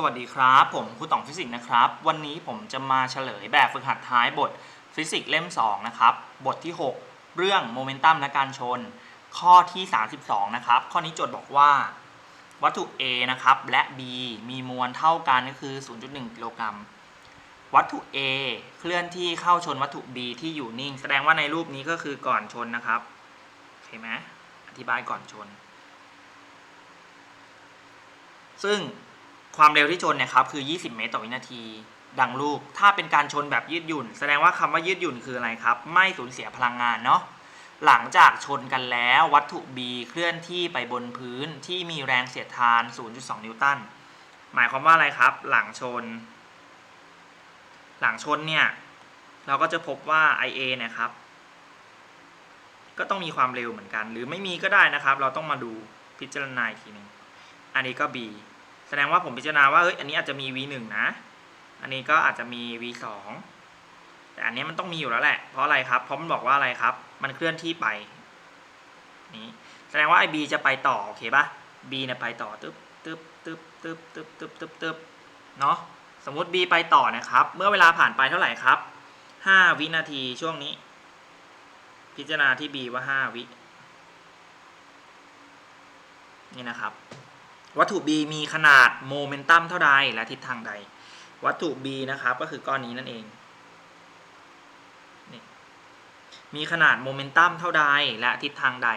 สวัสดีครับ ผมครูต่องฟิสิกส์นะครับ วันนี้ผมจะมาเฉลยแบบฝึกหัดท้ายบทฟิสิกส์เล่ม 2 นะครับ บทที่ 6 เรื่องโมเมนตัมและการชน ข้อที่ 32 นะครับ ข้อนี้โจทย์บอกว่า วัตถุ A นะครับ และ B มีมวลเท่ากันก็คือ 0.1 กิโลกรัม วัตถุ A เคลื่อนที่เข้าชนวัตถุ B ที่อยู่นิ่ง แสดงว่าในรูปนี้ก็คือก่อนชนนะครับโอเคไหมอธิบายก่อนชน ซึ่ง ความเร็วที่ชนเนี่ยครับคือ 20 เมตรต่อวินาที ดังรูป ถ้าเป็นการชนแบบยืดหยุ่น แสดงว่าคำว่ายืดหยุ่นคืออะไรครับ ไม่สูญเสียพลังงานเนาะ หลังจากชนกันแล้ววัตถุ B เคลื่อนที่ไปบนพื้นที่มีแรงเสียดทาน 0.2 นิวตัน หมายความว่าอะไรครับ หลังชน หลังชนเนี่ย เราก็จะพบว่า IA เนี่ยครับ ก็ต้องมีความเร็วเหมือนกัน หรือไม่มีก็ได้นะครับ เราต้องมาดูพิจารณาอีกทีหนึ่งอันนี้ก็ B แสดงว่าผมพิจารณาว่าเฮ้ยอันนี้อาจจะมี v 1นะ อันนี้ก็อาจจะมี v 2แต่อันนี้มันต้องมีอยู่แล้วแหละ เพราะอะไรครับ เพราะมันบอกว่าอะไรครับ มันเคลื่อนที่ไปนี้แสดงว่าไอ้ b จะไปต่อโอเคปะ b เนี่ยไปต่อตึ๊บตึ๊บตึ๊บตึ๊บตึ๊บตึ๊บตึ๊บตึ๊บเนาะสมมติ b ไปต่อนะครับ เมื่อเวลาผ่านไปเท่าไหร่ครับ 5 วินาทีช่วงนี้ พิจารณาที่ b ว่า 5 วินี่นะครับ วัตถุ B มีขนาดโมเมนตัมเท่าใดและทิศทางใด วัตถุ B นะครับก็คือก้อนนี้นั่นเองมีขนาดโมเมนตัมเท่าใดและทิศทางใด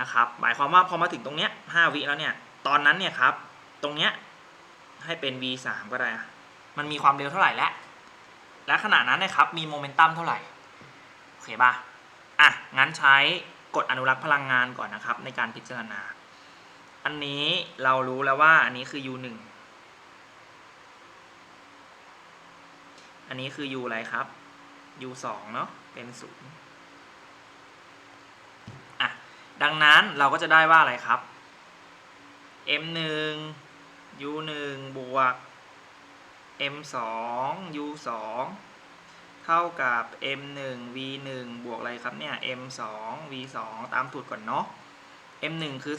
นะครับ หมายความว่าพอมาถึงตรงเนี้ย5วิแล้วเนี่ย ตอนนั้นเนี่ยครับ ตรงเนี้ยให้เป็น v 3ก็ได้ มันมีความเร็วเท่าไหร่และและขนาดนั้นนะครับ มีโมเมนตัมเท่าไหร่ โอเคป่ะ อะ งั้นใช้กฎอนุรักษ์พลังงานก่อนนะครับ ในการพิจารณา อันนี้เรารู้แล้วว่าอันนี้คือ u 1อันนี้คือ u อะไรครับ u 2เนาะเป็น0อะดังนั้นเราก็จะได้ว่าอะไรครับ m 1 u 1บวก m 2 u 2เท่ากับ m 1 v 1บวกอะไรครับเนี่ย m 2 v 2ตามสูตรก่อนเนาะ m 1คือ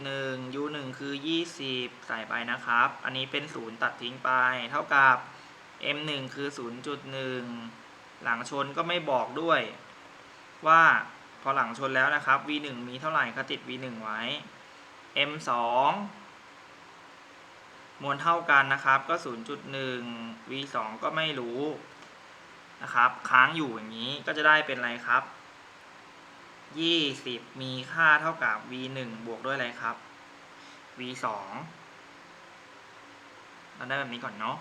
0.1 u 1คือ 20 ใส่ไปนะครับ อันนี้เป็น 0 ตัดทิ้งไป เท่ากับ m 1คือ 0.1 หลังชนก็ไม่บอกด้วย ว่าพอหลังชนแล้วนะครับ v 1มีเท่าไหร่ก็ติด v 1ไว้ m 2มวลเท่ากันนะครับ ก็ 0.1 v 2ก็ไม่รู้นะครับ ค้างอยู่อย่างนี้ก็จะได้เป็นอะไรครับ 20มีค่าเท่ากับ v 1บวกด้วยอะไรครับ v 2เราได้แบบนี้ก่อนเนาะ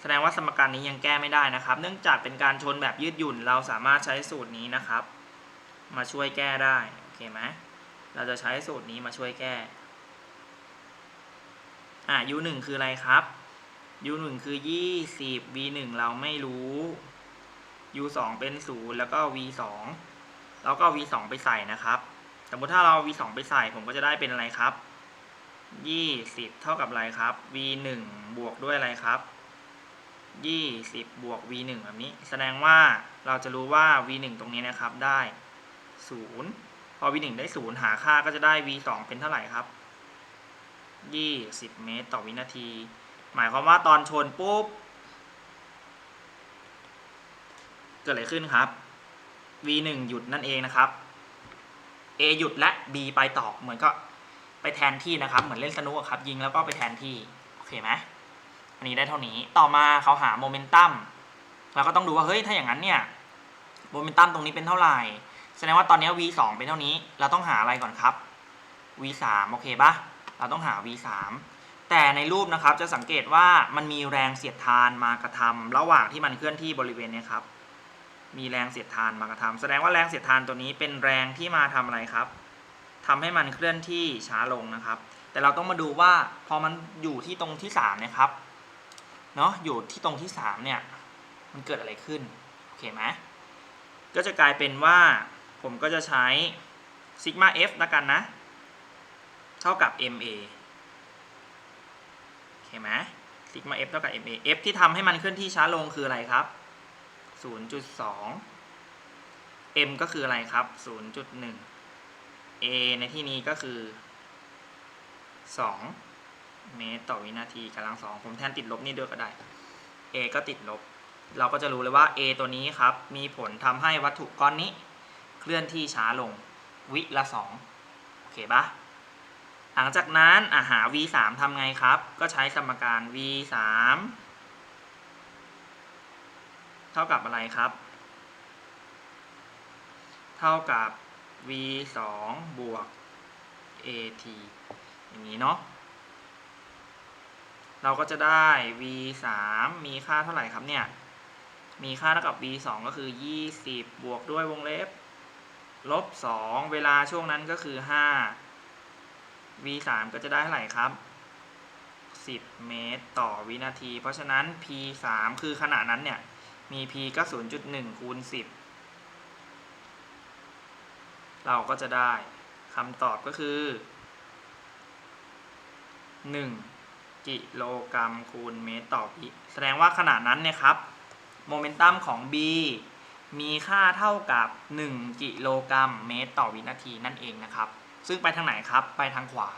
แสดงว่าสมการนี้ยังแก้ไม่ได้นะครับ เนื่องจากเป็นการชนแบบยืดหยุ่นเราสามารถใช้สูตรนี้นะครับ มาช่วยแก้ได้โอเคไหมเราจะใช้สูตรนี้มาช่วยแก้อะ u 1คืออะไรครับ u 1คือ20 v 1เราไม่รู้ u 2เป็น0แล้วก็ v 2 แล้วก็ v 2 ไปใส่นะครับ สมมติถ้าเรา v 2 ไปใส่ผมก็จะได้เป็นอะไรครับ 20 เท่ากับอะไรครับ v 1 บวกด้วยอะไรครับ 20 บวก v 1 แบบนี้ แสดงว่าเราจะรู้ว่า v 1 ตรงนี้นะครับได้ 0 พอ v 1 ได้ 0 หาค่าก็จะได้ v 2 เป็นเท่าไหร่ครับ 20 เมตรต่อวินาที หมายความว่าตอนชนปุ๊บ เกิดอะไรขึ้นครับ v 1 หยุดนั่นเองนะครับ a หยุดและ b ไปต่อเหมือนก็ไปแทนที่นะครับ เหมือนเล่นสนุกครับ ยิงแล้วก็ไปแทนที่โอเคไหมอันนี้ได้เท่านี้ต่อมาเขาหาโมเมนตัมเราก็ต้องดูว่าเฮ้ยถ้าอย่างนั้นเนี่ยโมเมนตัมตรงนี้เป็นเท่าไหร่แสดงว่าตอนนี้ v 2เป็นเท่านี้ เราต้องหาอะไรก่อนครับ v 3โอเคปะเราต้องหา v 3แต่ในรูปนะครับจะสังเกตว่ามันมีแรงเสียดทานมากระทำระหว่างที่มันเคลื่อนที่บริเวณเนี้ครับ มีแรงเสียดทานมากระทำแสดงว่าแรงเสียดทานตัวนี้เป็นแรงที่มาทำอะไรครับทำให้มันเคลื่อนที่ช้าลงนะครับ แต่เราต้องมาดูว่าพอมันอยู่ที่ตรงที่3นะครับเนาะอยู่ที่ตรงที่3เนี่ยมันเกิดอะไรขึ้นโอเคไหมก็จะกลายเป็นว่าผมก็จะใช้ซิกมา f ละกันนะ เท่ากับ ma โอเคไหมซิกมา f เท่ากับ ma f ที่ทำให้มันเคลื่อนที่ช้าลงคืออะไรครับ 0.2 m ก็คืออะไรครับ 0.1 a ในที่นี้ก็คือ 2 เมตรต่อวินาทีกำลังสองผมแทนติดลบนี่ด้วยก็ได้ a ก็ติดลบ เราก็จะรู้เลยว่า a ตัวนี้ครับ มีผลทำให้วัตถุก้อนนี้ เคลื่อนที่ช้าลงวิละสองโอเคปะหลังจากนั้นอาหา v 3ทำไงครับ ก็ใช้สมการ v 3 เท่ากับอะไรครับ เท่ากับ v 2บวก at อย่างนี้เนาะ เราก็จะได้ v 3มีค่าเท่าไหร่ครับเนี่ย มีค่าเท่ากับ v 2ก็คือ 20 บวกด้วยวงเล็บ ลบ 2 เวลาช่วงนั้นก็คือ 5 v 3ก็จะได้เท่าไหร่ครับ 10 เมตรต่อวินาที เพราะฉะนั้น p 3คือขณะนั้นเนี่ย มี p ก็ 0.1 คูณ 10 เราก็จะได้คำตอบก็คือ 1 กิโลกรัมคูณเมตรต่อวิแสดงว่าขณะนั้นเนี่ยครับโมเมนตัมของ b มีค่าเท่ากับ 1 กิโลกรัมเมตรต่อวินาทีนั่นเองนะครับ ซึ่งไปทางไหนครับ ไปทางขวา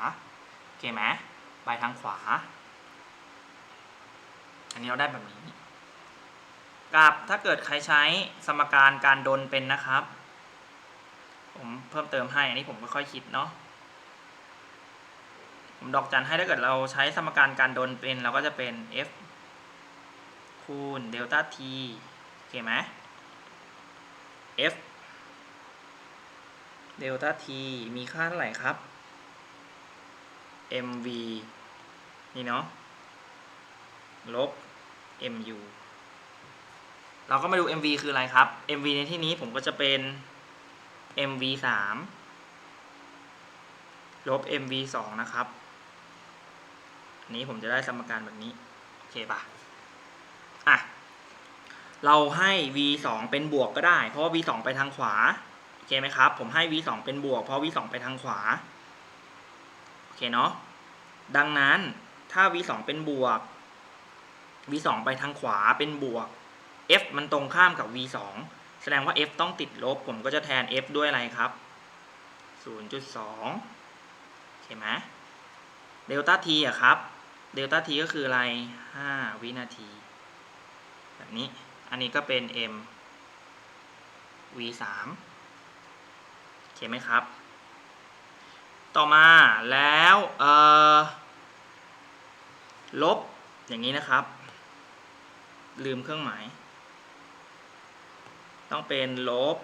โอเคไหมไปทางขวา อันนี้เราได้แบบนี้ กับถ้าเกิดใครใช้สมการการดนเป็นนะครับ ผมเพิ่มเติมให้ อันนี้ผมค่อยๆคิดเนาะผมดอกจันให้ถ้าเกิดเราใช้สมการการดนเป็นเราก็จะเป็น f คูณเดลต้า t โอเคไหม f เดลต้า t มีค่าเท่าไหร่ครับ mv นี่เนาะลบ mu เราก็มาดู mv คืออะไรครับ mv ในที่นี้ผมก็จะเป็น mv 3ลบ mv 2นะครับอันนี้ผมจะได้สมการแบบนี้ โอเคปะอะ เราให้ v 2เป็นบวกก็ได้ เพราะว่า v 2ไปทางขวา โอเคไหมครับ ผมให้ v 2เป็นบวก เพราะ v 2ไปทางขวา โอเคเนาะ ดังนั้นถ้า v 2เป็นบวก v 2ไปทางขวาเป็นบวก f มันตรงข้ามกับ v 2แสดงว่า f ต้องติดลบ ผมก็จะแทน f ด้วยอะไรครับ 0.2โอเคไหมเดลต้า t อะครับ เดลต้า t ก็คืออะไร 5 วินาที แบบนี้ อันนี้ก็เป็น m v 3โอเคไหมครับ ต่อมาแล้วเออลบอย่างนี้นะครับ ลืมเครื่องหมาย ต้องเป็นลบ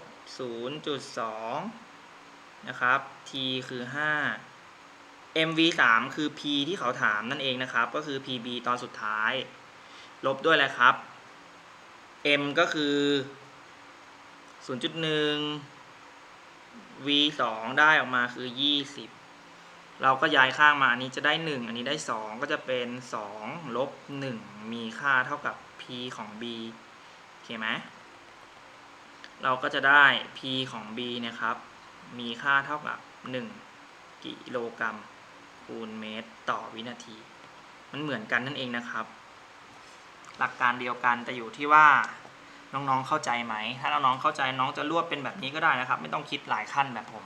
0.2 นะครับ t คือ 5 mv 3คือ p ที่เขาถามนั่นเองนะครับ ก็คือ pb ตอนสุดท้าย ลบด้วยอะไรครับ m ก็คือ 0.1 v 2ได้ออกมาคือ 20 เราก็ย้ายข้างมา อันนี้จะได้ 1 อันนี้ได้ 2 ก็จะเป็น 2 ลบ 1 มีค่าเท่ากับ p ของ b โอเคไหม เราก็จะได้ p ของ b นี่ยครับ มีค่าเท่ากับ 1 กิโลกรัมคูณเมตรต่อวินาที มันเหมือนกันนั่นเองนะครับ หลักการเดียวกันแต่อยู่ที่ว่าน้องๆเข้าใจไหม ถ้าน้องๆเข้าใจน้องจะรวบเป็นแบบนี้ก็ได้นะครับ ไม่ต้องคิดหลายขั้นแบบผม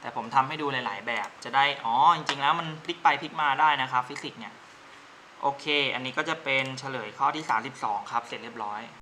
แต่ผมทำให้ดูหลาย ๆ แบบจะได้ อ๋อ จริง ๆ แล้วมันพลิกไปพลิกมาได้นะครับ ฟิสิกส์เนี่ย โอเค อันนี้ก็จะเป็นเฉลยข้อที่ 32 ครับ เสร็จเรียบร้อย